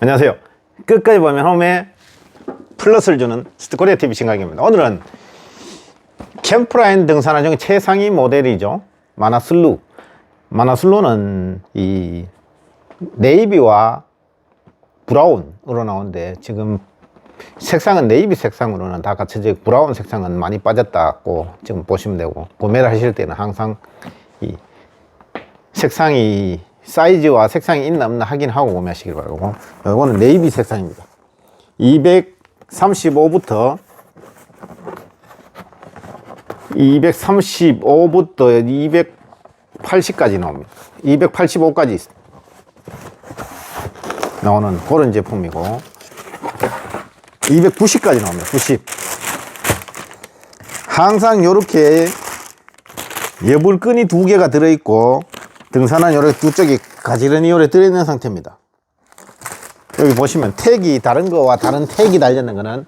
안녕하세요. 끝까지 보면 홈에 플러스를 주는 스코리아 TV 신강입니다. 오늘은 캠프라인 등산화 중에 최상위 모델이죠. 마나슬루. 마나슬루는 이 네이비와 브라운으로 나오는데 지금 색상은 네이비 색상으로는 다 갖춰져 있고 브라운 색상은 많이 빠졌다고 지금 보시면 되고 구매를 하실 때는 항상 이 색상이 사이즈와 색상이 있나 없나 확인하고 구매하시길 바라고. 이거는 네이비 색상입니다. 235부터 235부터 280까지 나옵니다. 285까지 있습니다 나오는 그런 제품이고 290까지 나옵니다. 90 항상 이렇게 여불끈이 두 개가 들어있고 등산은 이렇게 두 쪽이 가지런히 요래 들어있는 상태입니다 여기 보시면 택이 다른 거와 다른 택이 달려있는 거는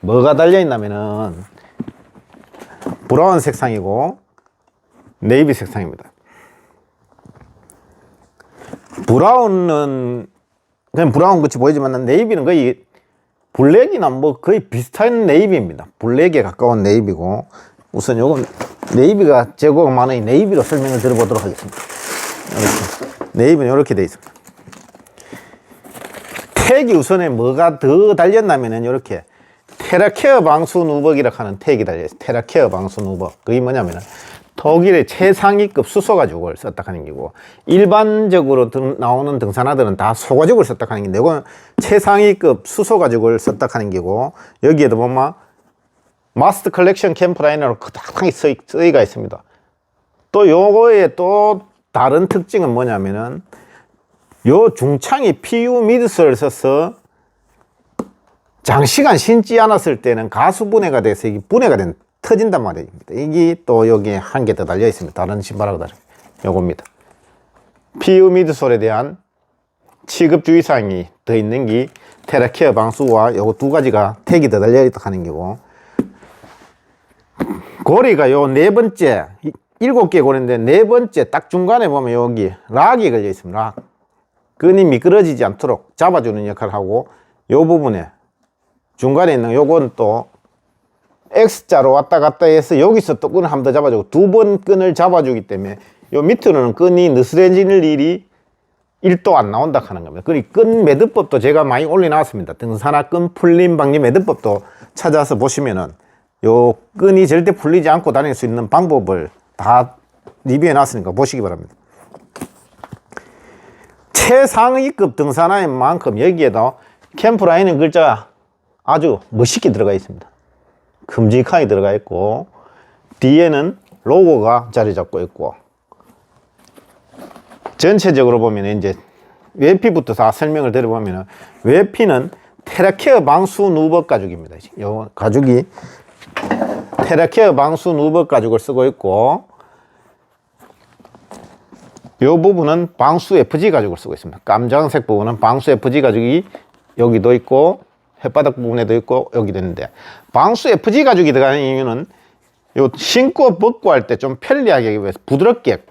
뭐가 달려있냐면은 브라운 색상이고 네이비 색상입니다 브라운은 그냥 브라운 같이 보이지만 네이비는 거의 블랙이나 뭐 거의 비슷한 네이비입니다. 블랙에 가까운 네이비고 우선 요건 네이비가 재고가 많으니 네이비로 설명을 드려보도록 하겠습니다. 이렇게. 네이비는 이렇게 되어 있습니다. 택이 우선에 뭐가 더 달렸냐면은 이렇게 테라케어 방수 누벅이라 하는 택이 달려있어요. 테라케어 방수 누벅. 그게 뭐냐면은 독일의 최상위급 수소 가죽을 썼다 하는 게고 일반적으로 등, 나오는 등산화들은 다 소가죽을 썼다 하는 게데 이건 최상위급 수소 가죽을 썼다 하는 게고 여기에도 보면 마스터 컬렉션 캠프 라인으로 크닥하게 쓰이, 쓰이가 있습니다. 또 요거의 또 다른 특징은 뭐냐면은 요 중창이 PU 미드솔을 써서 장시간 신지 않았을 때는 가수 분해가 돼서 이게 분해가 된 터진단 말입니다. 이게 또 여기에 한개 더 달려 있습니다. 다른 신발하고 다르게. 요겁니다. PU 미드솔에 대한 취급 주의사항이 더 있는 게 테라케어 방수와 요거 두 가지가 택이 더 달려 있다 하는 거고 고리가 요 네 번째 이- 일곱 개 고리인데 네 번째 딱 중간에 보면 여기 락이 걸려 있습니다. 락. 끈이 미끄러지지 않도록 잡아주는 역할을 하고 요 부분에 중간에 있는 요건 또 X자로 왔다 갔다 해서 여기서 또 끈을 한 번 더 잡아주고 두 번 끈을 잡아주기 때문에 요 밑으로는 끈이 느슨해지는 일이 1도 안 나온다 하는 겁니다. 그리고 끈 매듭법도 제가 많이 올려놨습니다. 등산화 끈 풀림 방지 매듭법도 찾아서 보시면은 요 끈이 절대 풀리지 않고 다닐 수 있는 방법을 다 리뷰해 놨으니까 보시기 바랍니다. 최상위급 등산화인 만큼 여기에도 캠프라인은 글자가 아주 멋있게 들어가 있습니다. 큼직하게 들어가 있고 뒤에는 로고가 자리 잡고 있고 전체적으로 보면 이제 외피부터 다 설명을 드려보면 외피는 테라케어 방수 누벅 가죽입니다. 요 가죽이 테라케어 방수 누벅 가죽을 쓰고 있고 요 부분은 방수 FG 가죽을 쓰고 있습니다. 깜장색 부분은 방수 FG 가죽이 여기도 있고 혓바닥 부분에도 있고 여기도 있는데 방수 FG 가죽이 들어가는 이유는 요 신고 벗고 할 때 좀 편리하게 하기 위해서 부드럽게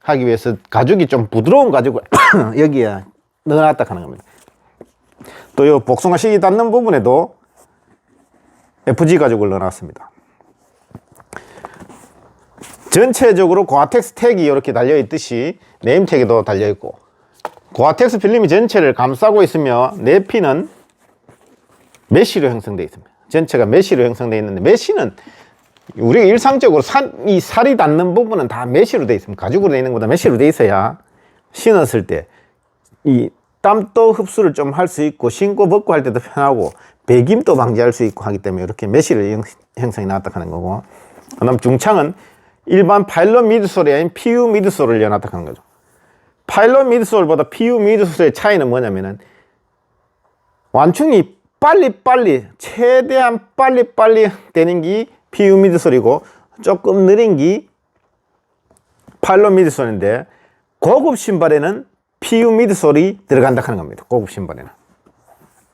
하기 위해서 가죽이 좀 부드러운 가죽을 여기에 넣어놨다 하는 겁니다. 또 요 복숭아 식이 닿는 부분에도 FG 가죽을 넣어놨습니다. 전체적으로 고아텍스 택이 이렇게 달려 있듯이 네임 택에도 달려 있고 고아텍스 필름이 전체를 감싸고 있으며 내피는 메쉬로 형성되어 있습니다. 전체가 메쉬로 형성되어 있는데 메쉬는 우리가 일상적으로 산, 이 살이 닿는 부분은 다 메쉬로 되어 있습니다. 가죽으로 되어 있는 것보다 메쉬로 되어 있어야 신었을 때 이 땀도 흡수를 좀 할 수 있고 신고 벗고 할 때도 편하고 배김도 방지할 수 있고 하기 때문에 이렇게 메쉬를 형- 형성이 나왔다 하는 거고 그다음 중창은 일반 파일럿 미드솔이 아닌 PU 미드솔을 하는 거죠. 파일럿 미드솔보다 PU 미드솔의 차이는 뭐냐면은 완충이 빨리빨리 최대한 빨리빨리 되는 게 PU 미드솔이고 조금 느린 게 파일럿 미드솔인데 고급 신발에는 PU 미드솔이 들어간다 하는 겁니다. 고급 신발에는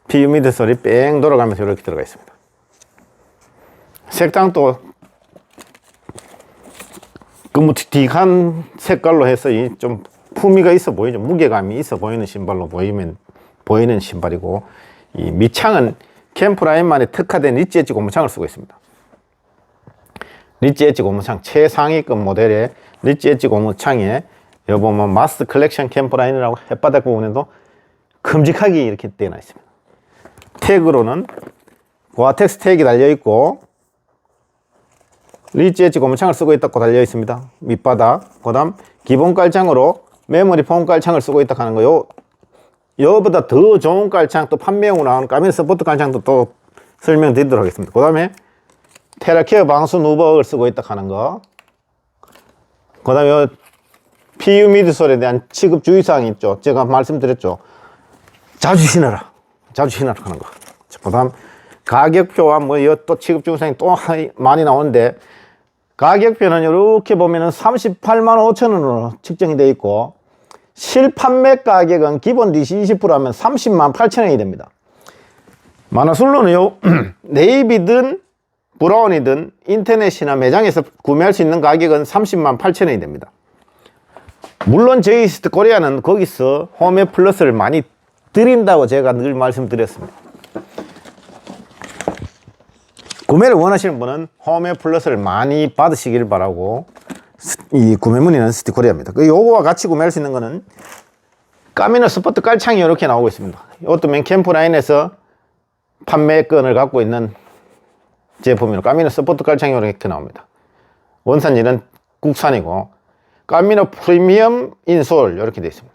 PU 미드솔이 뺑 돌아가면서 이렇게 들어가 있습니다. 색상도 딕한 색깔로 해서 이 좀 품위가 있어 보이죠. 무게감이 있어 보이는 신발로 보이면 보이는 신발이고 이 밑창은 캠프라인만에 특화된 리치 엣지 고무창을 쓰고 있습니다. 리치 엣지 고무창 최상위급 모델의 리치 엣지 고무창에 여기 보면 마스 컬렉션 캠프라인이라고 햇바닥 부분에도 큼직하게 이렇게 떼어 있습니다. 태그로는 고아텍스 태그이 달려 있고 엣지 고무창을 쓰고 있다고 달려 있습니다. 밑바닥. 그 다음 기본 깔창으로 메모리 폼 깔창을 쓰고 있다 하는 거요. 이거보다 더 좋은 깔창 또 판매용으로 나오는 까민 스포트 깔창도 또 설명드리도록 하겠습니다. 그 다음에 테라케어 방수 누벅을 쓰고 있다 하는 거. 그 다음에 요 PU 미드솔에 대한 취급 주의사항이 있죠. 제가 말씀드렸죠. 자주 신어라. 자주 신어라 하는 거. 그 다음, 가격표와 뭐, 또 취급 주의사항이 또 하- 많이 나오는데, 가격표는 이렇게 보면은 38만 5천 원으로 측정이 되어 있고, 실판매 가격은 기본 DC 20%하면 30만 8천 원이 됩니다. 마나술로는 요, 네이비든 브라운이든 인터넷이나 매장에서 구매할 수 있는 가격은 30만 8천 원이 됩니다. 물론 저희 스트 코리아는 거기서 홈에 플러스를 많이 드린다고 제가 늘 말씀드렸습니다. 구매를 원하시는 분은 홈에 플러스를 많이 받으시길 바라고 스- 이 구매 문의는 스티 코리아입니다. 그 요거와 같이 구매할 수 있는 거는 까미노 스포트 깔창이 이렇게 나오고 있습니다. 이것도 맨 캠프 라인에서 판매권을 갖고 있는 제품이로 까미노 스포트 깔창이 이렇게 나옵니다. 원산지는 국산이고 까미노 프리미엄 인솔 이렇게 되어 있습니다.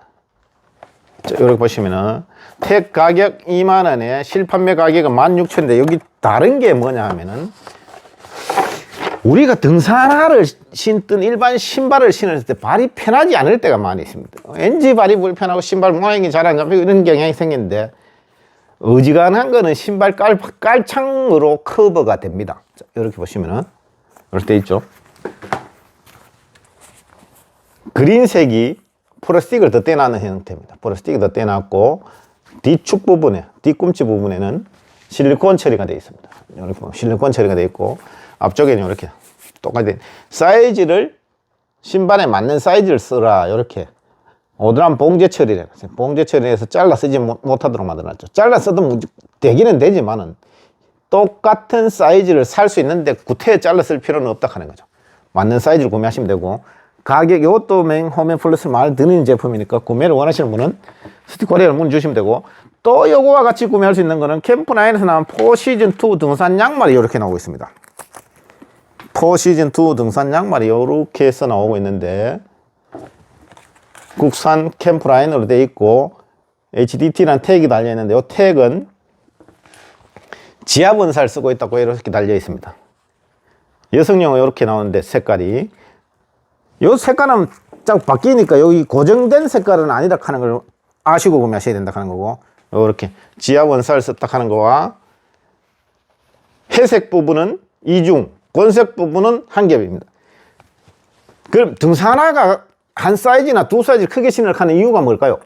자, 이렇게 보시면은 택 가격 2만 원에 실판매 가격은 16,000원인데 여기 다른 게 뭐냐 하면은 우리가 등산화를 신든 일반 신발을 신을 때 발이 편하지 않을 때가 많이 있습니다. 왠지 발이 불편하고 신발 모양이 잘 안 잡히고 이런 경향이 생기는데 어지간한 거는 신발 깔, 깔창으로 커버가 됩니다. 자, 이렇게 보시면은 이렇게 돼 있죠. 그린색이 플라스틱을 더 떼나는 형태입니다. 플라스틱이 더 떼놨고 뒤축 부분에 뒤꿈치 부분에는 실리콘 처리가 되어 있습니다. 이렇게 실리콘 처리가 되어 있고 앞쪽에는 이렇게 똑같이 돼- 사이즈를 신발에 맞는 사이즈를 쓰라 이렇게 오드람 봉제 처리를 해놨어요. 봉제 처리해서 잘라 쓰지 못- 못하도록 만들어놨죠. 잘라 써도 무- 되기는 되지만은 똑같은 사이즈를 살 수 있는데 구태에 잘라 쓸 필요는 없다 하는 거죠. 맞는 사이즈를 구매하시면 되고 가격 이것도 맨 홈앤 플러스 말 드는 제품이니까 구매를 원하시는 분은 스티커리를 문 주시면 되고 또 요거와 같이 구매할 수 있는 거는 캠프9에서 나온 포 시즌 2 등산 양말이 이렇게 나오고 있습니다. 포 시즌 2 등산 양말이 이렇게 해서 나오고 있는데 국산 캠프 라인으로 되어 있고 HDT라는 태그이 달려 있는데 이 태그는 지압 원사를 쓰고 있다고 이렇게 달려 있습니다. 여성용은 이렇게 나오는데 색깔이 요 색깔은 짝 바뀌니까 여기 고정된 색깔은 아니다 하는 걸 아시고 구매하셔야 된다 하는 거고 이렇게 지압 원사를 썼다 하는 거와 회색 부분은 이중, 권색 부분은 한 겹입니다. 그럼 등산화가 한 사이즈나 두 사이즈 크게 신으하는 이유가 뭘까요?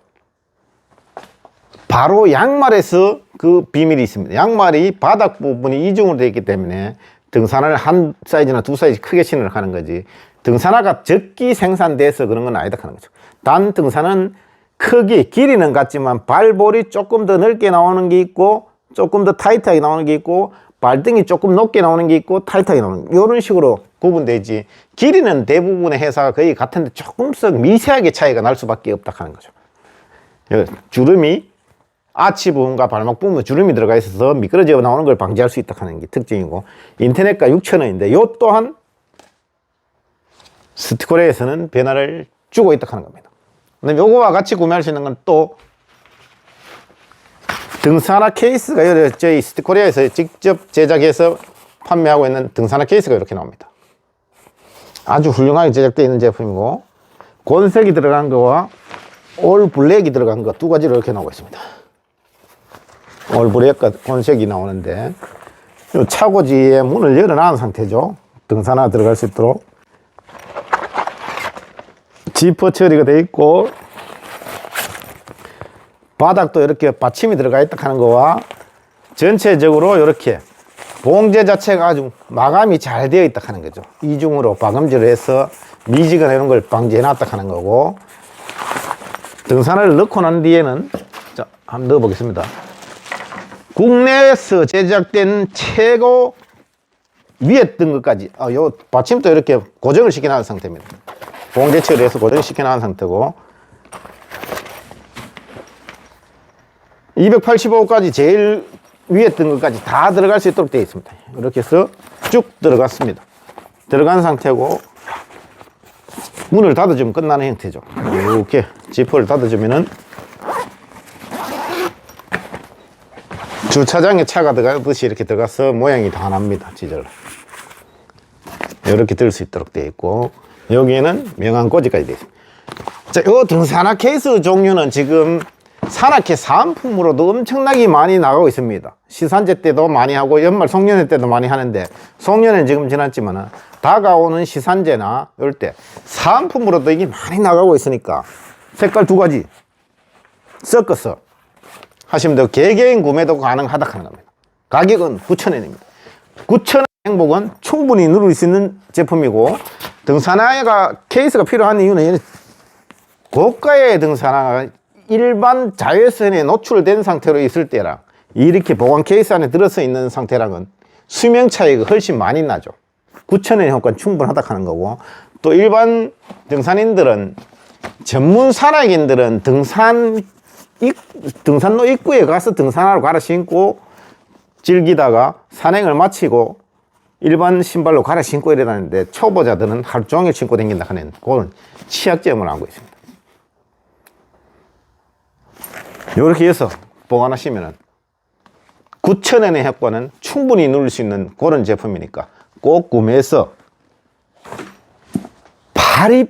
바로 양말에서 그 비밀이 있습니다. 양말이 바닥 부분이 이중으로 되어 있기 때문에 등산화를 한 사이즈나 두 사이즈 크게 신으려고 하는 거지. 등산화가 적기 생산돼서 그런 건 아니다 하는 거죠. 단 등산은 크기, 길이는 같지만 발볼이 조금 더 넓게 나오는 게 있고 조금 더 타이트하게 나오는 게 있고 발등이 조금 높게 나오는 게 있고 타이트하게 나오는 게 이런 식으로 구분되지 길이는 대부분의 회사가 거의 같은데 조금씩 미세하게 차이가 날 수밖에 없다 하는 거죠. 여- 주름이 아치 부분과 발목 부분에 주름이 들어가 있어서 미끄러져 나오는 걸 방지할 수 있다 하는 게 특징이고 인터넷가 6,000원인데 요 또한 스티커레에서는 변화를 주고 있다 하는 겁니다. 근데 요거와 같이 구매할 수 있는 건 또 등산화 케이스가 저희 스티코리아에서 직접 제작해서 판매하고 있는 등산화 케이스가 이렇게 나옵니다. 아주 훌륭하게 제작되어 있는 제품이고 곤색이 들어간 거와 올 블랙이 들어간 거 두 가지로 이렇게 나오고 있습니다. 올 블랙과 곤색이 나오는데 요 차고지의 문을 열어놓은 상태죠. 등산화 들어갈 수 있도록 지퍼 처리가 되어 있고 바닥도 이렇게 받침이 들어가 있다 하는 거와 전체적으로 이렇게 봉제 자체가 아주 마감이 잘 되어 있다 하는 거죠. 이중으로 박음질을 해서 미지거나 이런 걸 방지해 놨다 하는 거고 등산을 넣고 난 뒤에는 자, 한번 넣어 보겠습니다. 국내에서 제작된 최고 위에 뜬 것까지 아, 요 받침도 이렇게 고정을 시켜놓은 상태입니다. 봉제 처리해서 고정시켜놓은 상태고 285까지 제일 위에 뜬 것까지 다 들어갈 수 있도록 되어 있습니다. 이렇게 해서 쭉 들어갔습니다. 들어간 상태고 문을 닫아주면 끝나는 형태죠. 이렇게 지퍼를 닫아주면은 주차장에 차가 들어가듯이 이렇게 들어가서 모양이 다 납니다. 지절로. 이렇게 들 수 있도록 되어 있고 여기에는 명암 꽂이까지 되어 있습니다. 자, 이 등산화 케이스 종류는 지금 산악회 사은품으로도 엄청나게 많이 나가고 있습니다. 시산제 때도 많이 하고 연말 송년회 때도 많이 하는데 송년회는 지금 지났지만 다가오는 시산제나 이럴 때 사은품으로도 이게 많이 나가고 있으니까 색깔 두 가지 섞어서 하시면 되고 개개인 구매도 가능하다 하는 겁니다. 가격은 9,000원입니다. 9,000원 행복은 충분히 누릴 수 있는 제품이고 등산화가 케이스가 필요한 이유는 고가의 등산화가 일반 자외선에 노출된 상태로 있을 때랑 이렇게 보관 케이스 안에 들어서 있는 상태랑은 수명 차이가 훨씬 많이 나죠. 9,000원의 효과는 충분하다 하는 거고 또 일반 등산인들은 전문 산악인들은 등산 입, 등산로 입구에 가서 등산화를 갈아 신고 즐기다가 산행을 마치고 일반 신발로 갈아 신고 이러다는데 초보자들은 하루 종일 신고 다닌다 하는 그런 취약점을 알고 있습니다. 이렇게 해서 보관하시면은 9,000원의 효과는 충분히 누릴 수 있는 그런 제품이니까 꼭 구매해서 발이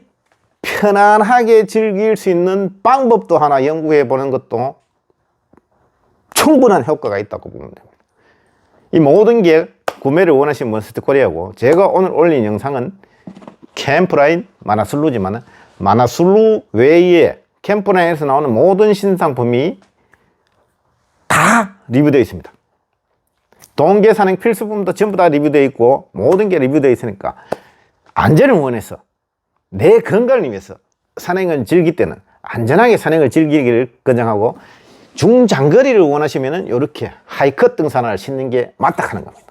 편안하게 즐길 수 있는 방법도 하나 연구해 보는 것도 충분한 효과가 있다고 보면 됩니다. 이 모든 게 구매를 원하시는 몬스터 코리아고 제가 오늘 올린 영상은 캠프라인 마나슬루지만 마나슬루 외에 캠프라인에서 나오는 모든 신상품이 다 리뷰되어 있습니다. 동계 산행 필수품도 전부 다 리뷰되어 있고 모든 게 리뷰되어 있으니까 안전을 원해서 내 건강을 위해서 산행을 즐길 때는 안전하게 산행을 즐기기를 권장하고 중장거리를 원하시면은 이렇게 하이컷 등산화를 신는 게 맞다 하는 겁니다.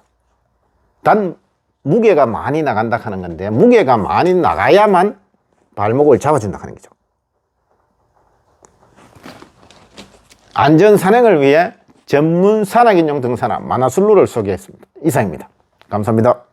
단 무게가 많이 나간다 하는 건데 무게가 많이 나가야만 발목을 잡아준다 하는 거죠. 안전 산행을 위해 전문 산악인용 등산화 마나슬루를 소개했습니다. 이상입니다. 감사합니다.